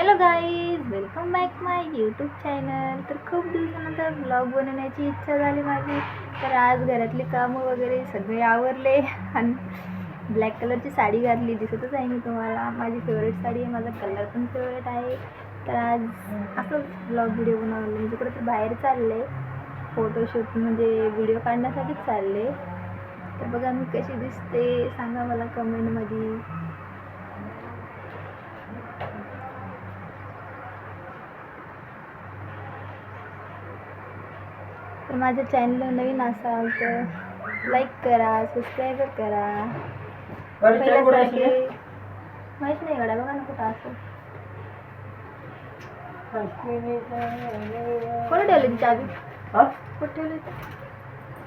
Hello guys welcome back my YouTube channel तर खूप दिवसानंतर ब्लॉग बनवण्याची इच्छा झाली माझी. तर आज घरातले कामं वगैरे सगळे आवरले. आणि ब्लॅक कलरची साडी घातली दिसतच आहे मी तुम्हाला. माझी फेवरेट साडी आहे माझा कलर पण फेवरेट आहे. तर आज असंच ब्लॉग व्हिडिओ बनवले. म्हणजे कुठं तर बाहेर चालले. फोटोशूट म्हणजे व्हिडिओ काढण्यासाठीच चालले. तर बघा मी कशी दिसते सांगा मला कमेंटमध्ये तर माझ्या चॅनल नवीन असाल तर लाईक करा सबस्क्राईब करा. पहिल्यासारखे माहीत नाही गड्या बघा ना कुठं असं. कोण ठेवली ती चाबी कुठं ठेवली?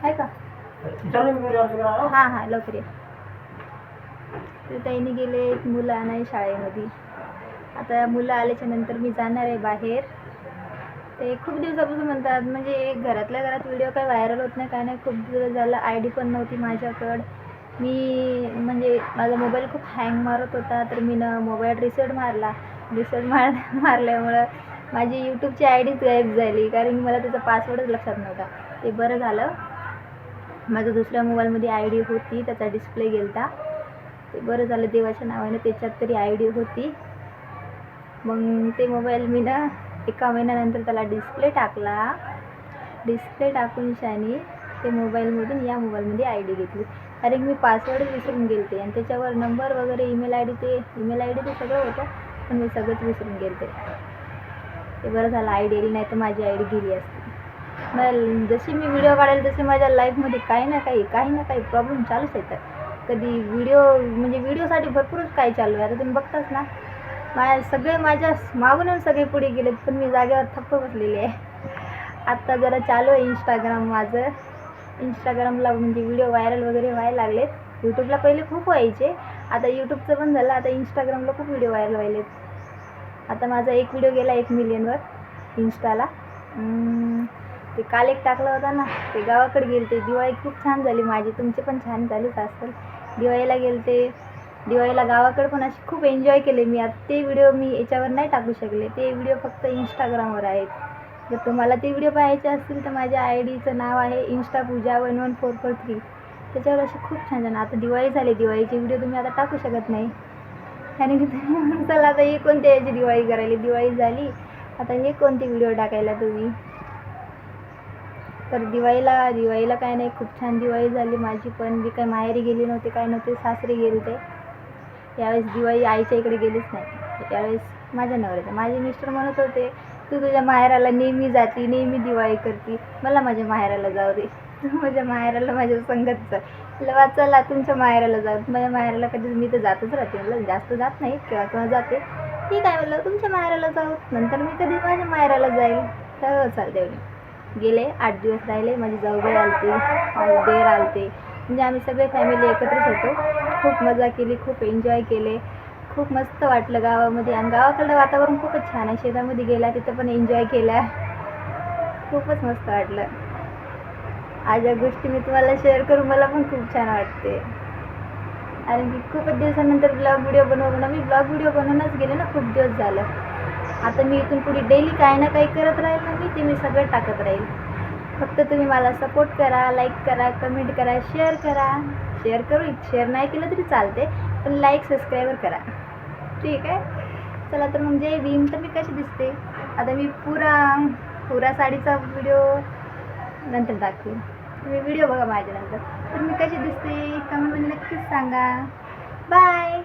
आहे का? हां हां लवकर या. तर ताईने गेले मुलं आणाय शाळेमध्ये. आता मुलं आल्याच्यानंतर मी जाणार आहे बाहेर. ते खूप दिवसापासून म्हणतात म्हणजे घरातल्या घरात व्हिडिओ काय व्हायरल होत नाही काय नाही. खूप दिवस झालं आय डी पण नव्हती माझ्याकडं. मी म्हणजे माझा मोबाईल खूप हँग मारत होता तर मी ना मोबाईल रिसेट मारला. रिसेट मार मारल्यामुळं माझी यूट्यूबची आय डीच गायब झाली कारण की मला त्याचा पासवर्डच लक्षात नव्हता. ते बरं झालं. माझा दुसऱ्या मोबाईलमध्ये आय डी होती त्याचा डिस्प्ले गेलता. ते बरं झालं देवाच्या नावाने त्याच्यात तरी आय डी होती. मग ते मोबाईल मी ना एका महिन्यानंतर त्याला डिस्प्ले टाकला. डिस्प्ले टाकून शानी ते मोबाईलमधून या मोबाईलमध्ये आय डी घेतली. कारण की मी पासवर्डच विसरून गेलते आणि त्याच्यावर नंबर वगैरे ईमेल आय डी ते ईमेल आय डी ते सगळं होतं पण मी सगळंच विसरून गेलते. ते बरं झालं आय डी आली नाही तर माझी आय डी गेली असती. मग जशी मी व्हिडिओ काढेल तसे माझ्या लाईफमध्ये काही ना काही काही ना काही प्रॉब्लेम चालूच येतात. कधी व्हिडिओ म्हणजे व्हिडिओसाठी भरपूरच काही चालू आहे. आता तुम्ही बघताच ना माझ्या सगळे माझ्या मागून सगळे पुढे गेलेत पण मी जागेवर थप्प बसलेली आहे. आत्ता जरा चालू आहे इंस्टाग्राम माझं. इंस्टाग्रामला म्हणजे व्हिडिओ व्हायरल वगैरे व्हायला लागलेत. यूट्यूबला पहिले खूप व्हायचे. आता यूट्यूबचं पण झालं आता इंस्टाग्रामला खूप व्हिडिओ व्हायरल व्हायलेत. आता माझा एक व्हिडिओ गेला एक मिलियनवर इंस्टाला ते काल एक टाकला होता ना ते गावाकडे गेलते. दिवाळी खूप छान झाली माझी. तुमची पण छान झालीच असेल. दिवाळीला गेलते. दिवाळीला गावाकडे पण असे खूप एन्जॉय केले मी. आता ते व्हिडिओ मी याच्यावर नाही टाकू शकले. ते व्हिडिओ फक्त इंस्टाग्रामवर आहेत. जर तुम्हाला ते व्हिडिओ पाहायचे असतील तर माझ्या आय डीचं नाव आहे insta Pooja one one four four three त्याच्यावर असे खूप छान छान. आता दिवाळी झाली. दिवाळीचे व्हिडिओ तुम्ही आता टाकू शकत नाही. आणि चला आता हे कोणत्या याची दिवाळी करायली? दिवाळी झाली. आता हे कोणते व्हिडिओ टाकायला तुम्ही? तर दिवाळीला दिवाळीला काय नाही खूप छान दिवाळी झाली माझी. पण मी काय माहेरी गेली नव्हती काय नव्हते सासरी गेले ते यावेळेस दिवाळी आईच्या इकडे गेलीच नाही. त्यावेळेस माझ्या नवऱ्याचं. माझे मिस्टर म्हणत होते तू तुझ्या माहेराला नेहमी जाती नेहमी दिवाळी करते. मला माझ्या माहेराला जाऊ दे. तू माझ्या माहेराला माझ्या संगत जा. चला तुमच्या माहेराला जाऊ. माझ्या माहेराला कधी मी तर जातच राहते. म्हणलं जास्त जात नाही किंवा किंवा जाते. ठीक आहे म्हणलं तुमच्या माहेराला जाऊ. नंतर मी कधी माझ्या माहेराला जाईल? तर चालते गेले आठ दिवस राहिले. माझी जाऊबाई आलते. देर आलते. म्हणजे आम्ही सगळे फॅमिली एकत्रच होतो. खूप मजा केली खूप एन्जॉय केले. खूप मस्त वाटलं गावामध्ये. आणि गावाकडलं वातावरण खूपच छान आहे. शेतामध्ये गेला तिथं पण एन्जॉय केला. खूपच मस्त वाटलं. आज या गोष्टी मी तुम्हाला शेअर करून मला पण खूप छान वाटते. कारण की खूपच दिवसानंतर ब्लॉग व्हिडिओ बनवणं मी ब्लॉग व्हिडिओ बनवूनच गेले ना खूप दिवस झालं. आता मी इथून पुढे डेली काही ना काही करत राहील ना मी ते मी सगळं टाकत राहील. फक्त तुम्ही मला सपोर्ट करा लाईक करा कमेंट करा शेअर करा. शेअर करू शेअर नाही केलं तरी चालते पण लाईक सबस्क्राईबर करा. ठीक आहे? चला तर मग जय भीम. तर मी कशी दिसते? आता मी पुरा पुरा साडीचा व्हिडिओ नंतर दाखवेन. तुम्ही व्हिडिओ बघा माझ्यानंतर. तर मी कशी दिसते? कमेंटमध्ये नक्कीच सांगा. बाय